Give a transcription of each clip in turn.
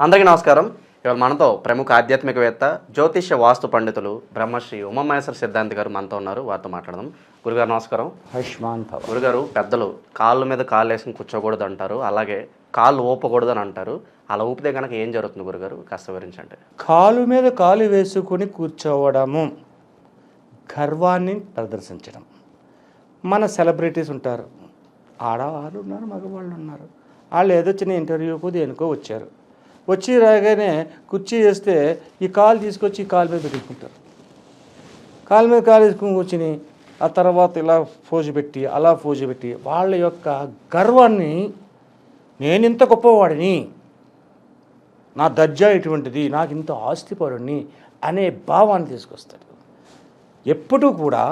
అందరికీ నమస్కారం. ఇవాళ మనతో ప్రముఖ ఆధ్యాత్మికవేత్త జ్యోతిష్య వాస్తు పండితులు బ్రహ్మశ్రీ ఉమామహేశ్వర సిద్ధాంతి గారు మనతో ఉన్నారు. వారితో మాట్లాడదాం. గురుగారు నమస్కారం. హష్మాన్ గురుగారు పెద్దలు కాళ్ళ మీద కాళ్ళు వేసుకుని కూర్చోకూడదు అంటారు. అలాగే కాళ్ళు ఊపకూడదు అని అంటారు. అలా ఊపితే కనుక ఏం జరుగుతుంది గురుగారు? కాస్త వివరించండి. కాలు మీద కాలు వేసుకొని కూర్చోవడము గర్వాన్ని ప్రదర్శించడం. మన సెలబ్రిటీస్ ఉంటారు. ఆడవాళ్ళు ఉన్నారు మగవాళ్ళు ఉన్నారు. వాళ్ళు ఏదో చిన్న ఇంటర్వ్యూకు దేనికో వచ్చారు. వచ్చి రాగానే కుర్చీ వేస్తే ఈ కాలు తీసుకొచ్చి ఈ కాలు మీద పెట్టుకుంటారు కాలు మీద కాలు వేసుకుని కూర్చుని ఆ తర్వాత ఇలా ఫోజు పెట్టి అలా ఫోజు పెట్టి వాళ్ళ యొక్క గర్వాన్ని నేను ఇంత గొప్పవాడిని నా దర్జా ఇటువంటిది నాకు ఇంత ఆస్తిపరుణ్ణి అనే భావాన్ని తీసుకొస్తాడు ఎప్పుడూ కూడా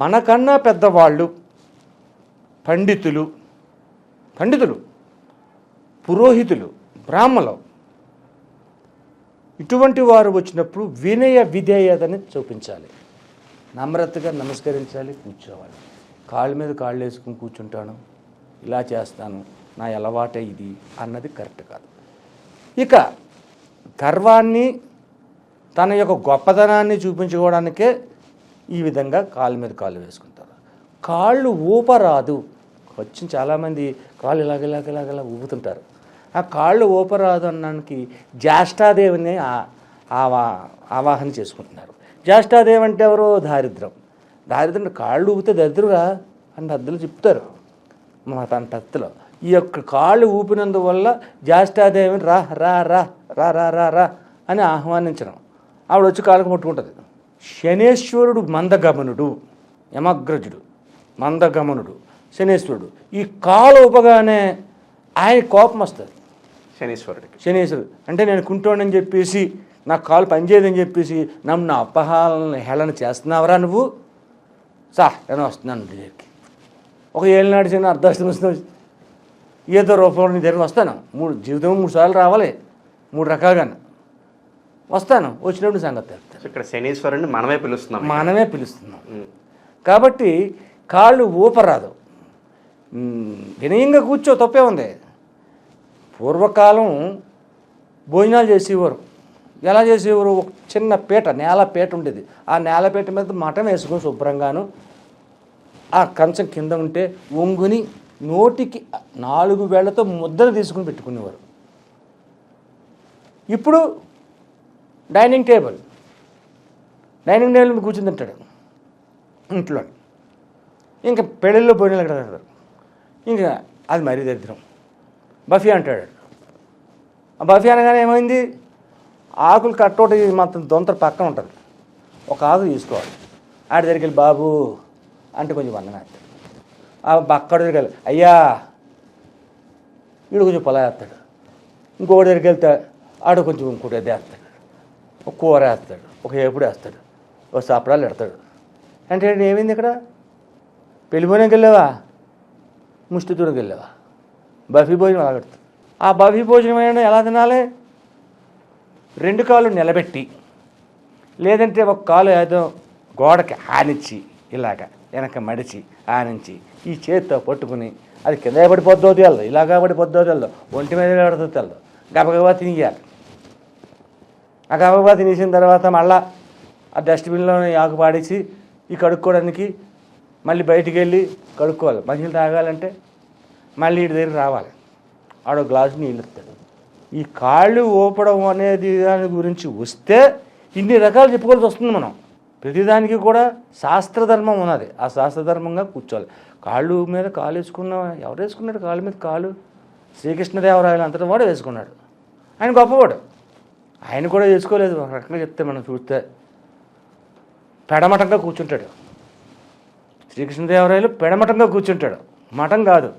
మనకన్నా పెద్దవాళ్ళు పండితులు పండితులు పురోహితులు బ్రాహ్మలు ఇటువంటి వారు వచ్చినప్పుడు వినయ విధేయతని చూపించాలి. నమ్రతగా నమస్కరించాలి కూర్చోవాలి. కాళ్ళ మీద కాళ్ళు వేసుకుని కూర్చుంటాను ఇలా చేస్తాను నా అలవాటే ఇది అన్నది కరెక్ట్ కాదు. ఇక గర్వాన్ని తన యొక్క గొప్పతనాన్ని చూపించుకోవడానికే ఈ విధంగా కాళ్ళ మీద కాళ్ళు వేసుకుంటారు. కాళ్ళు ఊపరాదు. వచ్చి చాలామంది కాళ్ళు ఇలాగ ఇలాగ ఇలాగ ఇలా ఊపుతుంటారు. ఆ కాళ్ళు ఊపరాదు అన్నానికి జ్యేష్ఠాదేవిని ఆవా ఆవాహన చేసుకుంటున్నారు. జ్యేష్ఠాదేవి అంటే ఎవరో దారిద్రం. దారిద్రం కాళ్ళు ఊపితే దరిద్రుగా అని పెద్దలు చెప్తారు. మా తన పెద్దలు. ఈ యొక్క కాళ్ళు ఊపినందువల్ల జ్యేష్ఠాదేవిని రా రా రా రా రా రా రా అని ఆహ్వానించడం. ఆవిడ వచ్చి కాళ్ళకు కొట్టుకుంటుంది శనేశ్వరుడు మందగమనుడు యమగ్రజుడు మందగమనుడు శనేశ్వరుడు. ఈ కాలు ఊపగానే ఆయన కోపం వస్తుంది. శనీశ్వరుడికి. శనీశ్వరుడు. అంటే నేను కుంటోడని చెప్పేసి నా కాలు పనిచేయదని చెప్పేసి నన్ను నా అపహాలను హేళన చేస్తున్నావరా నువ్వు? సా నేను వస్తున్నాను దగ్గరికి. ఒక ఏళ్ళు నాడు చిన్న అర్ధాష్టం వస్తుంది. ఏదో రూపంలో నీ దగ్గరికి వస్తాను. మూడు జీవితం మూడు సార్లు రావాలి. మూడు రకాలుగా వస్తాను. వచ్చినప్పుడు సంగతి ఇక్కడ శనీశ్వరుడిని మనమే పిలుస్తున్నాం మనమే పిలుస్తున్నాం. కాబట్టి కాళ్ళు ఊపరాదు. వినయంగా కూర్చో తప్పే ఉంది. పూర్వకాలం భోజనాలు చేసేవారు. ఎలా చేసేవారు? ఒక చిన్న పీట నేల పీట ఉండేది. ఆ నేల పీట మీద మటం వేసుకొని శుభ్రంగాను ఆ కంచం కింద ఉంటే ఒంగుని నోటికి నాలుగు వేళ్ళతో ముద్దలు తీసుకుని పెట్టుకునేవారు. ఇప్పుడు డైనింగ్ టేబుల్. డైనింగ్ టేబుల్ మీద కూర్చుని తింటాడు ఇంట్లో ఇంకా పెళ్ళిళ్ళు పోయిన ఎక్కడ తింటారు? ఇంకా అది మరీ దరిద్రం. బఫీ అంటాడు. ఆ బఫీ అనగానే ఏమైంది? ఆకులు కట్టోటి మాత్రం దొంతర పక్కన ఉంటుంది. ఒక ఆకు తీసుకోవాలి. ఆడి దగ్గరికి వెళ్ళి బాబు అంటే కొంచెం వన్న వేస్తాడు. ఆ బక్కడ దగ్గరికి వెళ్ళి అయ్యా వీడు కొంచెం పొలా వేస్తాడు. ఇంకొకటి దగ్గరికి వెళ్తే ఆడు కొంచెం ఇంకోటి వేస్తాడు. ఒక కూర వేస్తాడు ఒక ఏపుడు వేస్తాడు ఒక సాపడాలు పెడతాడు. అంటే ఏమైంది ఇక్కడ? పెళ్ళి వెళ్ళావా? ముష్టి దూరంకి వెళ్ళావా? బఫీ భోజనం అలా పెడుతుంది ఆ బఫీ భోజనం అయినా ఎలా తినాలి? రెండు కాళ్ళు నిలబెట్టి లేదంటే ఒక కాలు ఏదో గోడకి ఆనిచ్చి ఇలాగ వెనక మడిచి ఆనించి ఈ చేతితో పట్టుకుని అది కింద పడిపోద్దో తెలదు ఇలాగా పడిపోద్దో తెలదు ఒంటి మీద పడుతుందో తెలదు గబగబా తినేయాలి. ఆ గబగబా తినేసిన తర్వాత మళ్ళా ఆ డస్ట్బిన్లో ఆకు పాడేసి ఈ కడుక్కోవడానికి మళ్ళీ బయటికి వెళ్ళి కడుక్కోవాలి. మంచినీళ్ళు తాగాలంటే మళ్ళీ ఇటు దగ్గర రావాలి. ఆడో గ్లాసు నీళ్ళు ఇస్తాడు. ఈ కాళ్ళు ఊపడం అనేది దాని గురించి వస్తే ఇన్ని రకాలు చెప్పుకోవాల్సి వస్తుంది మనం. ప్రతిదానికి కూడా శాస్త్రధర్మం ఉన్నది. ఆ శాస్త్రధర్మంగా కూర్చోవాలి. కాళ్ళు మీద కాలు వేసుకున్న ఎవరు వేసుకున్నాడు? కాళ్ళ మీద కాలు శ్రీకృష్ణదేవరాయలు అంతటా వాడు వేసుకున్నాడు. ఆయన గొప్పవాడు. ఆయన కూడా వేసుకోలేదు. ఒక రకంగా చెప్తే మనం చూస్తే పెడమటంగా కూర్చుంటాడు. శ్రీకృష్ణదేవరాయలు పెడమటంగా కూర్చుంటాడు. మఠం కాదు.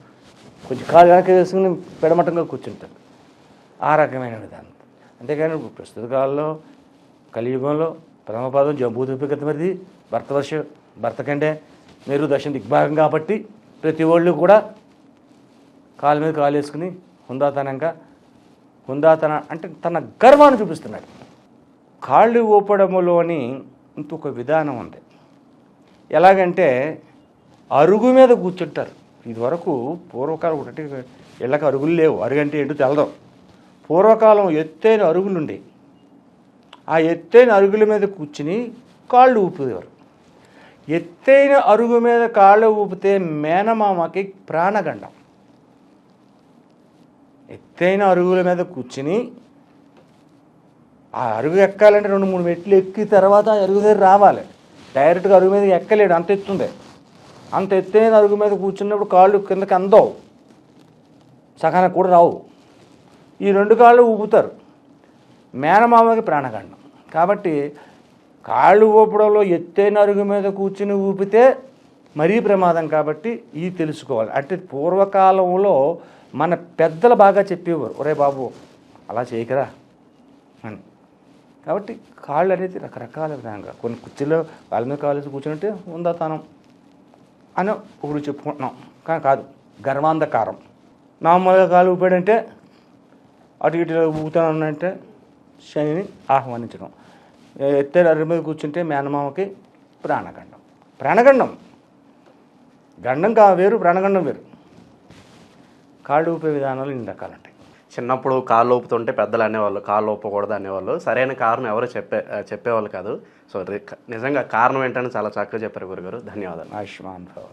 కొంచెం కాలు వెనక వేసుకుని పెడమటంగా కూర్చుంటాడు ఆ రకమైన విధానం అంతేకాని ఇప్పుడు ప్రస్తుత కాలంలో కలియుగంలో పరమపదం జంబూదూపికత మరిది భర్త వర్ష భర్త కంటే మీరు దశ దిగ్భాగం కాబట్టి ప్రతి వాళ్ళు కూడా కాలు మీద కాలు వేసుకుని హుందాతనంగా హుందాతన అంటే తన గర్వాన్ని చూపిస్తున్నాడు. కాళ్ళు ఊపడములోని ఇంకొక విధానం ఉంది. ఎలాగంటే అరుగు మీద కూర్చుంటారు. ఇదివరకు పూర్వకాలం ఒకటి ఇళ్ళకి అరుగులు లేవు. అరుగంటే ఏంటో తెలదు. పూర్వకాలం ఎత్తైన అరుగులుండే ఆ ఎత్తైన అరుగుల మీద కూర్చుని కాళ్ళు ఊపేవారు. ఎత్తైన అరుగు మీద కాళ్ళు ఊపితే మేనమామకి ప్రాణగండం. ఎత్తైన అరుగుల మీద కూర్చుని ఆ అరుగు ఎక్కాలంటే రెండు మూడు మెట్లు ఎక్కి తర్వాత అరుగు దగ్గర రావాలి. డైరెక్ట్గా అరుగు మీద ఎక్కలేడు. అంత ఎత్తుంది అంత ఎత్తైన అరుగు మీద కూర్చున్నప్పుడు కాళ్ళు కిందకి అందవు. సగానికి కూడా రావు. ఈ రెండు కాళ్ళు ఊపుతారు. మేనమామకి ప్రాణగండం కాబట్టి కాళ్ళు ఊపడంలో ఎత్తైన అరుగు మీద కూర్చుని ఊపితే మరీ ప్రమాదం కాబట్టి ఇది తెలుసుకోవాలి. అంటే పూర్వకాలంలో మన పెద్దలు బాగా చెప్పేవారు ఒరే బాబు అలా చేయకరా అని. కాబట్టి కాళ్ళు అనేది రకరకాల విధంగా. కొన్ని కుర్చీలో వాళ్ళ మీద కాలేసి కూర్చుంటే ఉందాతనం అని ఒకరు చెప్పుకుంటున్నాం. కానీ కాదు గర్వాంధకారం. మామూలుగా కాలు ఊపాడంటే అటు ఇటు ఊగుతానంటే శనిని ఆహ్వానించడం. ఎత్తే అర్రి మీద కూర్చుంటే మేనమామకి ప్రాణగండం. ప్రాణగండం. గండం కా వేరు ప్రాణగండం వేరు. కాళ్ళు ఊపే విధానాలు ఇన్ని రకాలుంటాయి చిన్నప్పుడు కాళ్ళు ఊపుతుంటే పెద్దలు అనేవాళ్ళు కాళ్ళు ఊపకూడదు అనేవాళ్ళు. సరైన కారణం ఎవరు చెప్పే చెప్పేవాళ్ళు కాదు. సో నిజంగా కారణం ఏంటని చాలా చక్కగా చెప్పారు గురుగారు. ధన్యవాదాలు. ఆయుష్మాన్ భవ.